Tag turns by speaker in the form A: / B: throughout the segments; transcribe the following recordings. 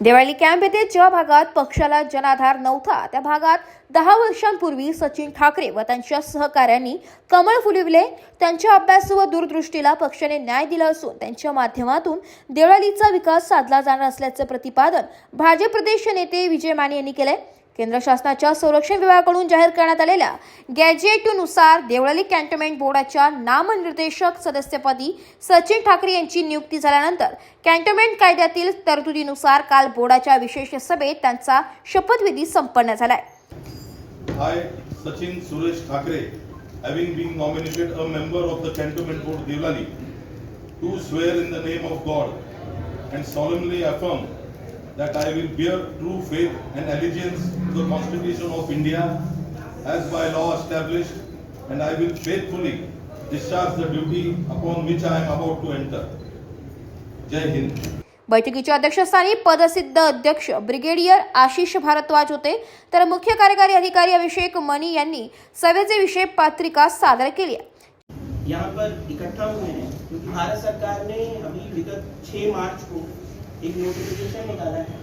A: Dewali camp येथे ज्या भागात पक्षाला जनाधार नव्हता त्या भागात दहा वर्षांपूर्वी सचिन ठाकरे व त्यांच्या सहकाऱ्यांनी कमळ फुलविले. त्यांच्या अभ्यास व दूरदृष्टीला पक्षाने न्याय दिला असून त्यांच्या माध्यमातून देवळालीचा विकास साधला जाणार असल्याचं प्रतिपादन भाजप प्रदेश नेते विजय माने यांनी केलंय. केंद्र शासनाच्या संरक्षण विभागाकडून जाहीर करण्यात आलेल्या गॅजेटनुसार देवळाली कॅन्टोन्मेंट बोर्डाच्या नामनिर्देशक सदस्यपदी सचिन ठाकरे यांची नियुक्ती झाल्यानंतर कॅन्टोन्मेंट कायद्यातील तरतुदीनुसार काल बोर्डाच्या विशेष सभेत त्यांचा शपथविधी संपन्न झालाय.
B: I, Sachin Suresh Thackeray having been nominated a member of the Cantonment Board Devlali, do swear in the name of God and solemnly affirm that I will bear true faith and allegiance to the Constitution of India as by law established and I will faithfully discharge the duty upon which I am about to enter. Jai Hind.
A: बैठकीच्या अध्यक्षस्थानी पदसिद्ध अध्यक्ष brigadier Ashish Bharadwaj होते तर मुख्य कार्यकारी अधिकारी अभिषेक मनी यांनी सभेचे विषय पत्रिका सादर केली
C: यहाँ पर इकट्ठा हुए हैं क्योंकि भारत सरकार ने अभी विगत 6 मार्च को एक नोटिफिकेशन निकाला है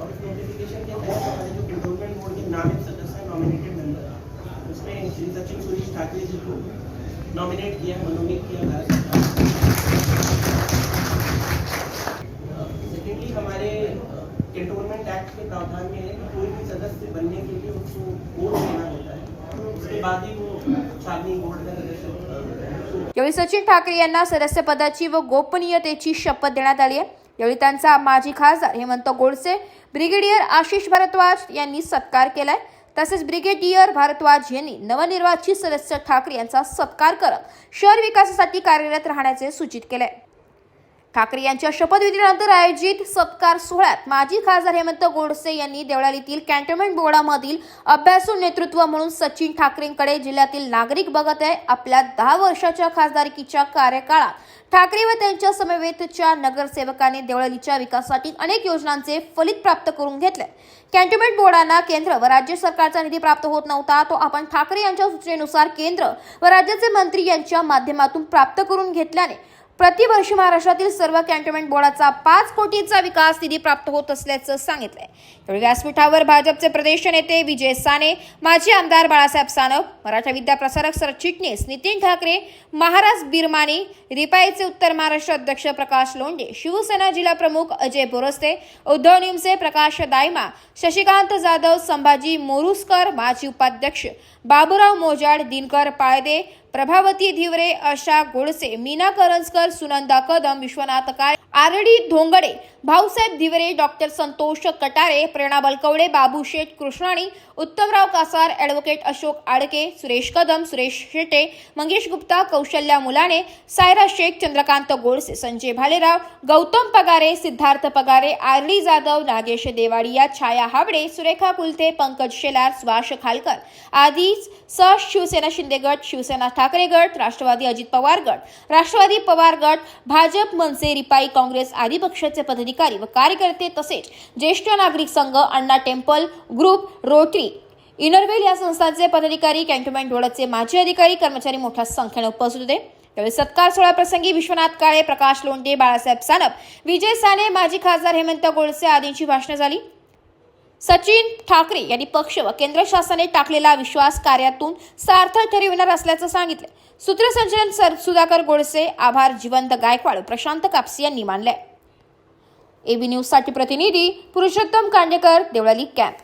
C: और उस नोटिफिकेशन के तहत हमारे जो कंट्रोलमेंट बोर्ड के नामित सदस्य हैं नॉमिनेटेड मेंबर उसमें श्री सचिन सुरेश ठाकरे जी को नॉमिनेट किया मनोनीत किया भारत सरकार सेकेंडली हमारे uh, कंट्रोलमेंट एक्ट के प्रावधान में है कि कोई भी सदस्य बनने के लिए उसको वोट देना होता है। उसके बाद ही वो छाननी बोर्ड का सदस्य
A: यावेळी सचिन ठाकरे यांना सदस्यपदाची व गोपनीयतेची शपथ देण्यात आली आहे. यावेळी त्यांचा माजी खासदार हेमंत गोडसे ब्रिगेडियर आशिष भारद्वाज यांनी सत्कार केलाय. तसेच ब्रिगेडियर भारद्वाज यांनी नवनिर्वाचित सदस्य ठाकरे यांचा सत्कार करत शहर विकासासाठी कार्यरत राहण्याचे सूचित केले ठाकरे यांच्या शपथविधीनंतर आयोजित सत्कार सोहळ्यात माजी खासदार हेमंत गोडसे यांनी देवळालीतील कॅन्टोन्मेंट बोर्डामधील अभ्यासू नेतृत्व म्हणून सचिन ठाकरेंकडे जिल्ह्यातील नागरिक बघत आहे. आपल्या दहा वर्षाच्या खासदारकीच्या कार्यकाळात ठाकरे व त्यांच्या समवेतच्या नगरसेवकाने देवळालीच्या विकासासाठी अनेक योजनांचे फलित प्राप्त करून घेतले. कॅन्टोन्मेंट बोर्डांना केंद्र व राज्य सरकारचा निधी प्राप्त होत नव्हता तो आपण ठाकरे यांच्या सूचनेनुसार केंद्र व राज्याचे मंत्री यांच्या माध्यमातून प्राप्त करून घेतल्याने प्रतिवर्षी महाराष्ट्रातील सर्व कॅन्टोन्मेंट बोर्डाचा पाच कोटीचा विकास निधी प्राप्त होत असल्याचं सांगितलंय. यावेळी व्यासपीठावर भाजपचे प्रदेश नेते विजय साने माजी आमदार बाळासाहेब सानप मराठा विद्या प्रसारक सरचिटणीस नितीन ठाकरे महाराज बिरमानी रिपाईचे उत्तर महाराष्ट्र अध्यक्ष प्रकाश लोंढे शिवसेना जिल्हा प्रमुख अजय बोरस्ते उद्धव निमसे प्रकाश दायमा शशिकांत जाधव संभाजी मोरुसकर माजी उपाध्यक्ष Baburao Mojad Dinkar Palde Prabhavati Dhivare Asha Godse Meena Karanjkar Sunanda Kadam Vishwanath Kale R D Dhongade Bhausaheb Dhivare doctor Santosh Katare Prerna Balkawade Babu Sheth Krishnani Uttamrao Kasar advocate Ashok Adke Suresh Kadam Suresh Shete Mangesh Gupta Kaushalya Mulane Saira Shaikh Chandrakant Godse Sanjay Bhalerao Gautam Pagare Siddharth Pagare R D Jadhav Nagesh Dewadiya Chhaya Hawde Surekha Kulthe Pankaj Shelar Subhash Khalkar आदी स शिवसेना शिंदेगड शिवसेना ठाकरे गट राष्ट्रवादी अजित पवार गट. राष्ट्रवादी पवार गट भाजप मनसे रिपाई काँग्रेस आदी पक्षाचे पदाधिकारी व कार्यकर्ते तसेच ज्येष्ठ नागरिक संघ Anna temple group Rotary inner wheel या संस्थांचे पदाधिकारी कॅन्टोन्मेंट बोर्डाचे माजी अधिकारी कर्मचारी मोठ्या संख्येने उपस्थित होते. त्यावेळी सत्कार सोहळ्याप्रसंगी विश्वनाथ काळे प्रकाश लोंढे बाळासाहेब सानप विजय साने माजी खासदार हेमंत गोडसे आदींची भाषणं झाली. सचिन ठाकरे यांनी पक्ष व केंद्र शासनाने टाकलेला विश्वास कार्यातून सार्थ ठरविणार असल्याचं सांगितलं सूत्रसंचलन सर सुधाकर गोडसे आभार जिवंत गायकवाड प्रशांत कापसी यांनी मानले एबी न्यूजसाठी प्रतिनिधी पुरुषोत्तम कांडेकर देवळाली कॅम्प.